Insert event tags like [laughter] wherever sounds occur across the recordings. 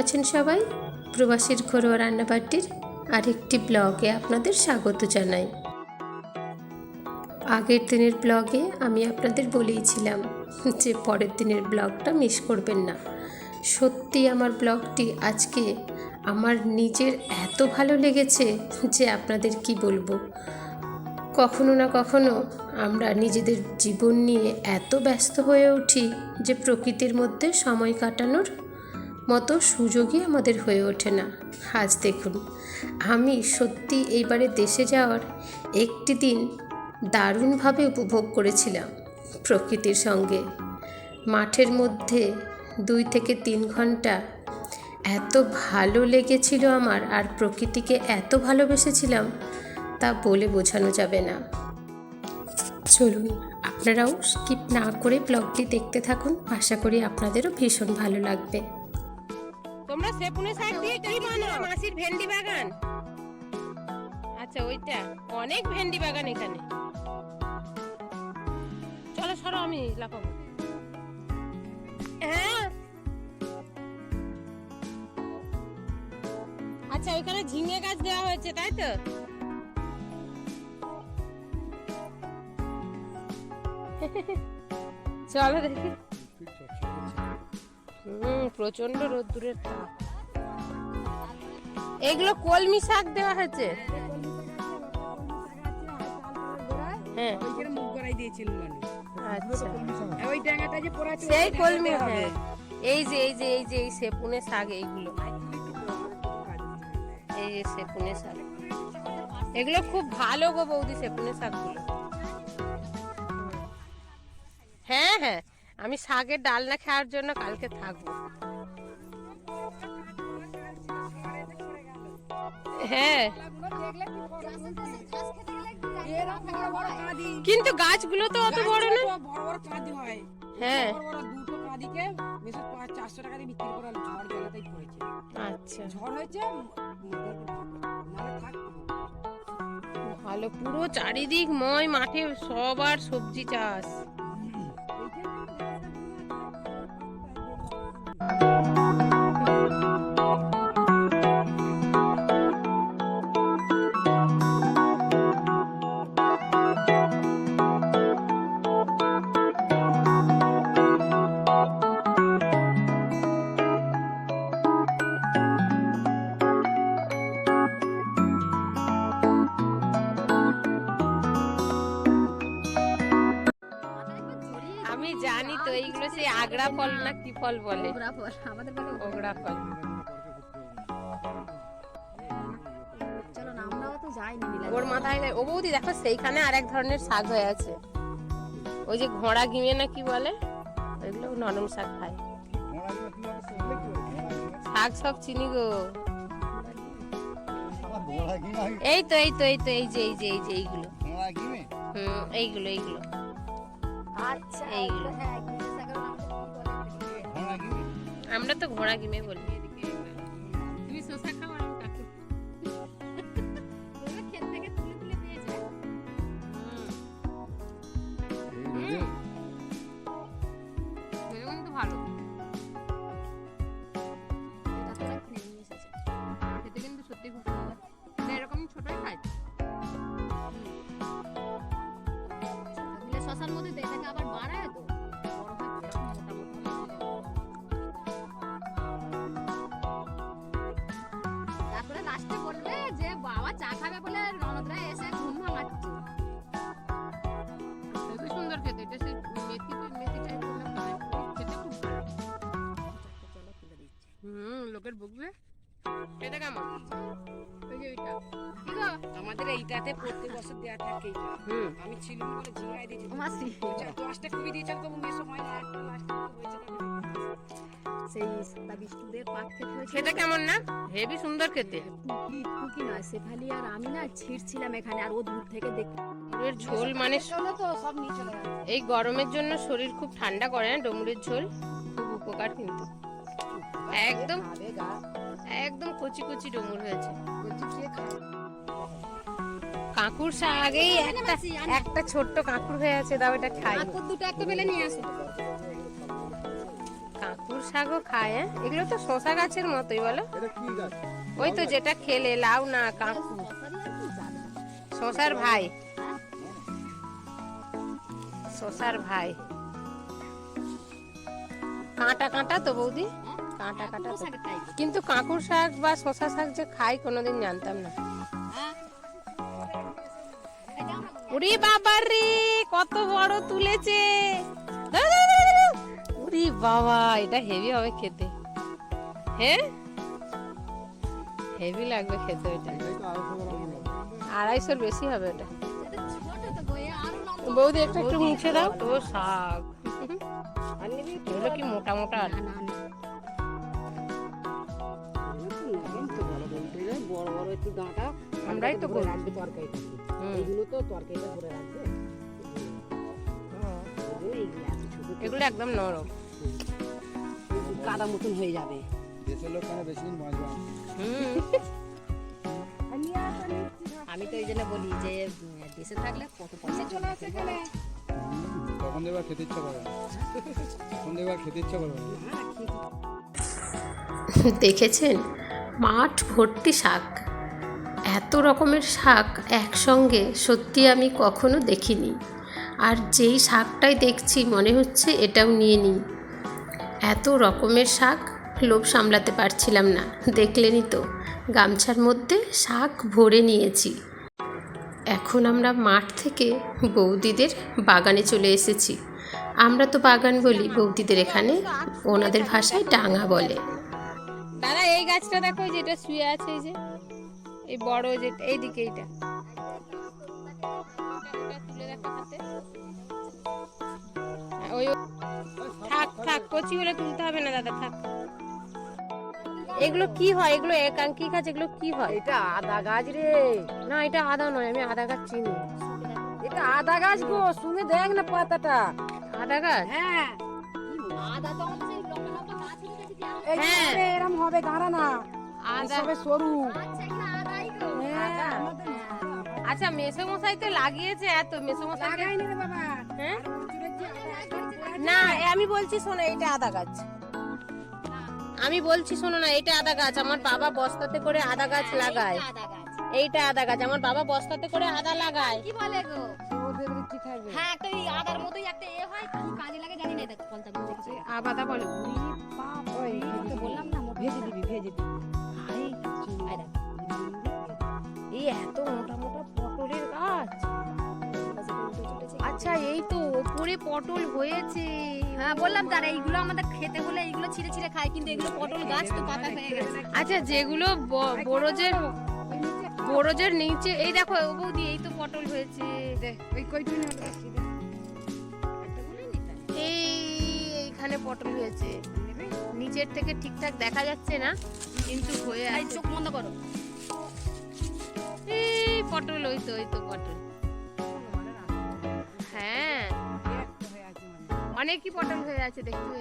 আছেন সবাই? প্রবাসীর ঘরোয়া রান্নাবাটির আরেকটি ব্লগে আপনাদের স্বাগত জানাই। আগের দিনের ব্লগে আমি আপনাদের বলেইছিলাম যে পরের দিনের ব্লগটা মিস করবেন না। সত্যি আমার ব্লগটি আজকে আমার নিজের এত ভালো লেগেছে যে আপনাদের কি বলব? কখনো না কখনো আমরা নিজেদের জীবন নিয়ে এত ব্যস্ত হয়ে উঠি যে প্রকৃতির মধ্যে সময় কাটানোর মতো সুযোগই আমাদের হয়ে ওঠে না। আজ দেখুন, আমি সত্যি এইবারে দেশে যাওয়ার একটি দিন দারুণভাবে উপভোগ করেছিলাম প্রকৃতির সঙ্গে। মাঠের মধ্যে দুই থেকে তিন ঘণ্টা এত ভালো লেগেছিল আমার আর প্রকৃতিকে এত ভালোবেসেছিলাম তা বলে বোঝানো যাবে না। চলুন, আপনারাও স্কিপ না করে ব্লগটি দেখতে থাকুন। আশা করি আপনাদেরও ভীষণ ভালো লাগবে। তোমরা সেপুনে শাক দিয়ে কি বানাও? মাসির ভেন্ডি বাগান। আচ্ছা ওইটা। অনেক ভেন্ডি বাগান এখানে। চলো সরো আমি লাফাবো। হ্যাঁ। আচ্ছা ওইখানে ঝিঙে গাছ দেওয়া হয়েছে তাই তো? [laughs] চলো দেখি। হুম প্রচণ্ড রোদ্দুরের তাপ। এগুলো কলমি শাক দেওয়া হয়েছে। হ্যাঁ। আচ্ছা। হ্যাঁ। এই যে এই যে এই যে, এই শাক এইগুলো। এই শাক। এগুলো খুব ভালো গো বৌদি শাকগুলো। হ্যাঁ হ্যাঁ। আমি শাকের ডালনা খাওয়ার জন্য কালকে থাকব হ্যাঁ। কিন্তু গাছগুলো তো অত বড় না বড় বড় কাঁদি হয়। হ্যাঁ। আচ্ছা ভালো পুরো চারিদিক ময় মাঠে সবার সবজি চাষ আমি জানি তো এইগুলো সেই আগড়া ফল না কি ফল বলে? আমাদের ওগড়া ফল। ওর মাথায় ও বৌদি দেখো সেইখানে আরেক ধরনের শাক হয়ে আছে। ওই যে ঘোড়া গিমে না কি বলে? ওইগুলো নরম শাক খায়। শাক সব চিনি গো। এই তো এই তো এই তো এই যে এই যে এই যে এইগুলো। হুম এইগুলো এইগুলো। আচ্ছা এইগুলো। হ্যাঁ আমরা তো ঘোড়া গিমে বলি। তুমি শসা খাও এরকম ছোটই খাই। শশার মধ্যে দেয় এটাকে আবার বাড়ায় তো তারপরে লাস্টে বলবে যে বাবা চা খাবে বলে ননদরা এসে ঘুম ভাঙাচ্ছে সুন্দর খেতে এটা সেই মেথি তো মেথি টাইপ খেতে খুব হুম লোকের বুকবে এটা কেমন? যে ওইটা। কি আমাদের এইটাতে প্রত্যেক বছর থাকে। হুম। আমি ছিলাম বলে ঝিঙাই দিয়েছি। মাসি। দশটা কুড়ি দিয়েছে তবু মেয়ে সময় না একটা লাস্ট সেই সাদা বিস্কুটের পাক খেতে হয়েছিল। কেমন না? হেভি সুন্দর খেতে। টুকি টুকি নয় শেফালি আর আমি না ছিঁড়ছিলাম এখানে আর ও দূর থেকে দেখ এর ঝোল মানে এই গরমের জন্য শরীর খুব ঠান্ডা করে না ডমরুর ঝোল? খুব উপকার কিন্তু। একদম। একদম কচি কচি ডমুর হয়েছে। কাকুর আগেই একটা একটা ছোট্ট কাকুর হয়ে আছে দাও এটা খাই। দুটো একটা বেলে নিয়ে আসো। কাকুর শাকও খায় হ্যাঁ? এগুলো তো শশা গাছের মতোই বলো? ওই তো যেটা খেলে লাউ না কাকু। শশার ভাই। শশার ভাই। কাঁটা কাঁটা তো বৌদি। কাঁটা কাঁটা তো। কিন্তু কাঁকুর শাক বা শশা শাক যে খাই কোনোদিন জানতাম না। উরি বাবার রে কত বড় তুলেছে। উরি বাবা এটা হেভি হবে খেতে। হ্যাঁ? হেভি লাগবে খেতে এটা আড়াইশোর বেশি হবে এটা বৌদি একটু একটু মুছে দাও। ও শাক। এগুলো কি মোটা মোটা? বড় বড় একটু ডাঁটা আমরাই তো করে। রাখবে তরকারিটা। হুম। এইগুলো তো তরকারিটা করে রাখবে। এগুলো একদম নরম। কাদা মতন হয়ে যাবে। দেশের লোক কেন বেশি বাঁচবে? আমি তো এই জন্য বলি যে দেশে থাকলে কত পয়সা চলে আসে তখন দেখবার খেতে ইচ্ছা করবে। তখন দেখবার খেতে ইচ্ছা করবে দেখেছেন? মাঠ ভর্তি শাক। এত রকমের শাক একসঙ্গে সত্যি আমি কখনো দেখিনি। আর যেই শাকটাই দেখছি মনে হচ্ছে এটাও নিয়ে নিই। এত রকমের শাক লোভ সামলাতে পারছিলাম না দেখলেনই তো। গামছার মধ্যে শাক ভরে নিয়েছি। এখন আমরা মাঠ থেকে বৌদিদের বাগানে চলে এসেছি। আমরা তো বাগান বলি, বৌদিদের এখানে ওনাদের ভাষায় ডাঙা বলে। দাদা এই গাছটা দেখো যেটা শুয়ে আছে এই যে এই বড় যেটা এইদিকে এইটা। তুলে রাখো হাতে। হ্যাঁ, ওই থাক থাক কচি হলে তুলতে হবে না দাদা থাক। এগুলো কি হয়? এগুলো একাঙ্কি গাছ এগুলো কি হয়? এটা আদা গাছ রে। না এটা আদা নয় আমি আদা গাছ চিনি। এটা আদা গাছ গো শুনে দেখ না পাতাটা। আদা গাছ? হ্যাঁ। আদা তো হ্যাঁ। এরম হবে গাড়া না। এসবে সরু। আচ্ছা হ্যাঁ। আচ্ছা মেসো মশাই তো লাগিয়েছে এত মেসো মশাই লাগাইনি রে বাবা। হ্যাঁ? না আমি বলছি শোনো এটা আদা গাছ। আমি বলছি শোনো না এটা আদা গাছ। আমার বাবা বস্তাতে করে আদা গাছ লাগায়। এইটা আদা গাছ। আমার বাবা বস্তাতে করে আদা লাগায়। কি বলে গো? ওদের কি থাকবে? হ্যাঁ একটা এই আদার মতোই একটা এ হয় কি কাজে লাগে জানি না দেখ ফলটা আবাদা বলে ওই তো বললাম না ভেজে দিবি ভেজে দিবি। আয় এই এত মোটা মোটা পটলের গাছ। গাছে উল্টে চলেছে। আচ্ছা এই তো ওপরে পটল হয়েছে। হ্যাঁ বললাম তারা এইগুলো আমাদের খেতে হলে এইগুলো ছিঁড়ে ছিঁড়ে খায় কিন্তু এগুলো পটল গাছ তো পাতা হয়ে গেছে। আচ্ছা যেগুলো ব- বরজের বরজের নিচে এই দেখো ও বৌদি এই তো পটল হয়েছে। ওই এই এইখানে পটল হয়েছে। নিচের থেকে ঠিকঠাক দেখা যাচ্ছে না কিন্তু হয়ে আছে। চোখ বন্ধ করো। এই পটল ওই তো ওই তো পটল। হ্যাঁ। অনেকই পটল হয়ে আছে দেখতে।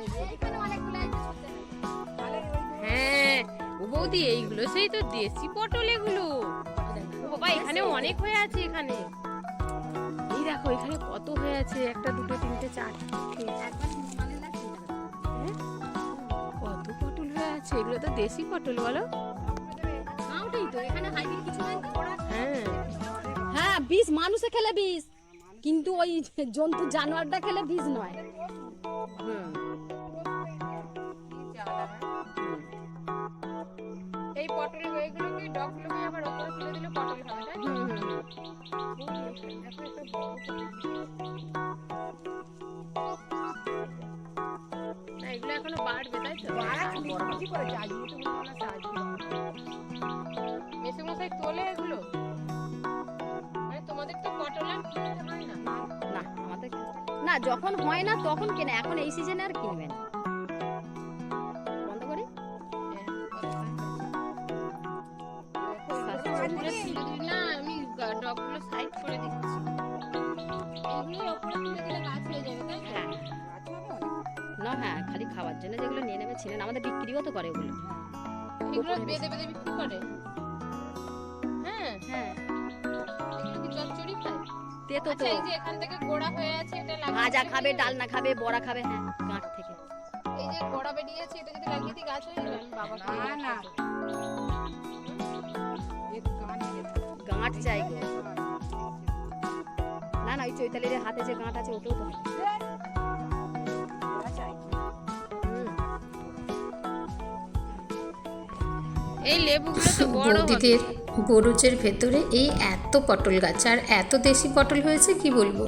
হ্যাঁ। ও বৌদি এইগুলো সেই তো দেশি পটল এগুলো। বাবা এখানে অনেক হয়ে আছে এখানে। এই দেখো এখানে কত হয়ে আছে একটা দুটো তিনটে চারটে পটল এগুলো তো দেশি পটল বলো। না ওটাই তো এখানে হাইব্রিড কিছু নাই তো হ্যাঁ। হ্যাঁ বিষ মানুষে খেলে বিষ। কিন্তু ওই জন্তু জানোয়ারটা খেলে বিষ নয়। এই পটল এগুলোকে ডগগুলোকে আবার ওপরে তুলে দিলে পটল হবে তাই। না এগুলো এখনও বাড়বে তাই তো? কি করে চাইনি তো হয় সাহায্য তোলে এগুলো? মানে তোমাদের তো পটল আর কিনতে হয় না। না আমাদের না। যখন হয় না তখন কেনে এখন এই সিজনে আর কিনবে না। বন্ধ করি? না আমি সাইড করে দিচ্ছি। এগুলো ওপরে তুলে দিলে গাছ হয়ে যাবে তাই তো? না হ্যাঁ খালি খাওয়ার জন্য যেগুলো নিয়ে নেবে ছিলেন আমাদের বিক্রিও তো করে ওগুলো এগুলো বেঁধে বেঁধে বিক্রি করে? হ্যাঁ। হ্যাঁ। চচ্চড়ি খায় তেতো তো। আচ্ছা এই যে এখান থেকে গোড়া হয়ে আছে এটা লাগানো ভাজা খাবে? ডালনা খাবে বড়া খাবে হ্যাঁ গাঁট থেকে। এই যে যে বেরিয়ে আছে এটা যদি লাগিয়ে দিই গাছ হয়ে যাবে? বাবা না না। এ কান গাঁট চাই। না না ওই চৈতালির হাতে যে গাঁট আছে ওটাও তো এই লেবুগুলো তো বড় হবে। বৌদিদের বরুচের ভেতরে এই এত পটল গাছ আর এত দেশি পটল হয়েছে কি বলব?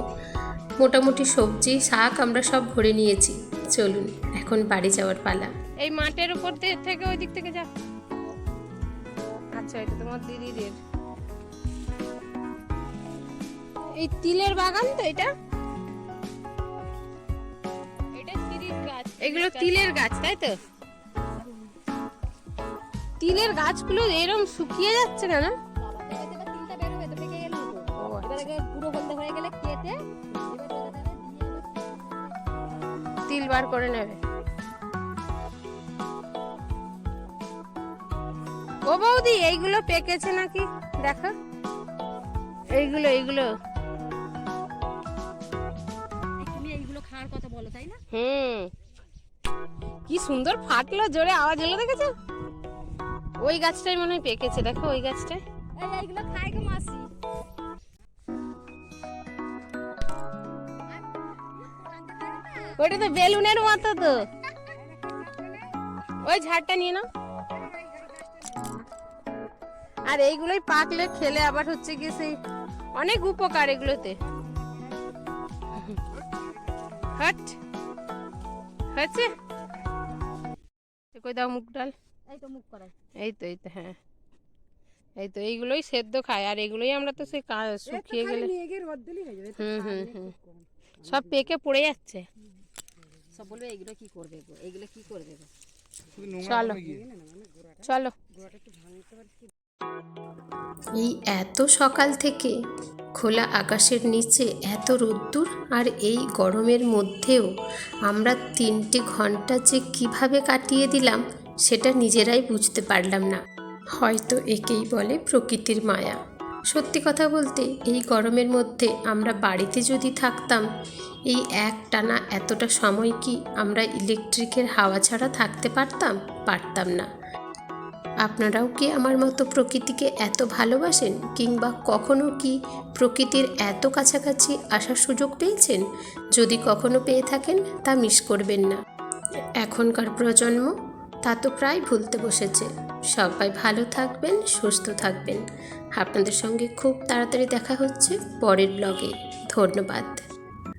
মোটামুটি সবজি শাক আমরা সব ভরে নিয়েছি। চলুন এখন বাড়ি যাওয়ার পালা। এই মাঠের উপর দিয়ে থেকে ওই দিক থেকে যা। আচ্ছা এটা তোমার দিদিদের। এই তিলের বাগান তো এটা? এটা শিরিষ গাছ। এগুলো তিলের গাছ তাই তো? তিলের গাছগুলো এরম শুকিয়ে যাচ্ছে কেন আচ্ছা। হয়ে এবার তিল বার করে নেবে। ও বৌদি এইগুলো পেকেছে নাকি? দেখো। এইগুলো এইগুলো। তুমি এইগুলো খাওয়ার কথা বলো তাই না? হুম। কি সুন্দর ফাটলো জোরে আওয়াজ এলো দেখেছ? ওই গাছটাই মনে হয় পেকেছে দেখো ওই গাছটাই এই এইগুলো খাই গো মাসি। ওটা তো বেলুনের মতো তো। ওই ঝাড়টা নিয়ে নাও। আর এইগুলোই পাকলে খেলে আবার হচ্ছে কি সেই অনেক উপকার এগুলোতে। হট হচ্ছে কই দাও মুগ ডাল। এই তো মুখ করাই। এই তো এই তো হ্যাঁ। এই তো এইগুলোই সেদ্ধ খায় আর এগুলোই আমরা তো সেই শুকিয়ে গেলে হুম হুম হুম। সব পেকে পড়ে যাচ্ছে। সব বলবে এইগুলো কি করবে গো? এইগুলো কি করবে গো? চলো। চলো। ভাঙতে পারছি এই এত সকাল থেকে খোলা আকাশের নিচে এত রোদ্দুর আর এই গরমের মধ্যেও আমরা তিনটে ঘণ্টা যে কীভাবে কাটিয়ে দিলাম সেটা নিজেরাই বুঝতে পারলাম না। হয়তো একেই বলে প্রকৃতির মায়া। সত্যি কথা বলতে, এই গরমের মধ্যে আমরা বাড়িতে যদি থাকতাম, এই এক টানা এতটা সময় কি আমরা ইলেকট্রিকের হাওয়া ছাড়া থাকতে পারতাম? পারতাম না। আপনারাও কি আমার মতো প্রকৃতিকে এত ভালোবাসেন কিংবা কখনো কি প্রকৃতির এত কাছাকাছি আসার সুযোগ পেয়েছেন? যদি কখনো পেয়ে থাকেন, তা মিস করবেন না। এখনকার প্রজন্ম তা তো প্রায় ভুলতে বসেছে। সবাই ভালো থাকবেন, সুস্থ থাকবেন। আপনাদের সঙ্গে খুব তাড়াতাড়ি দেখা হচ্ছে পরের ব্লগে ধন্যবাদ।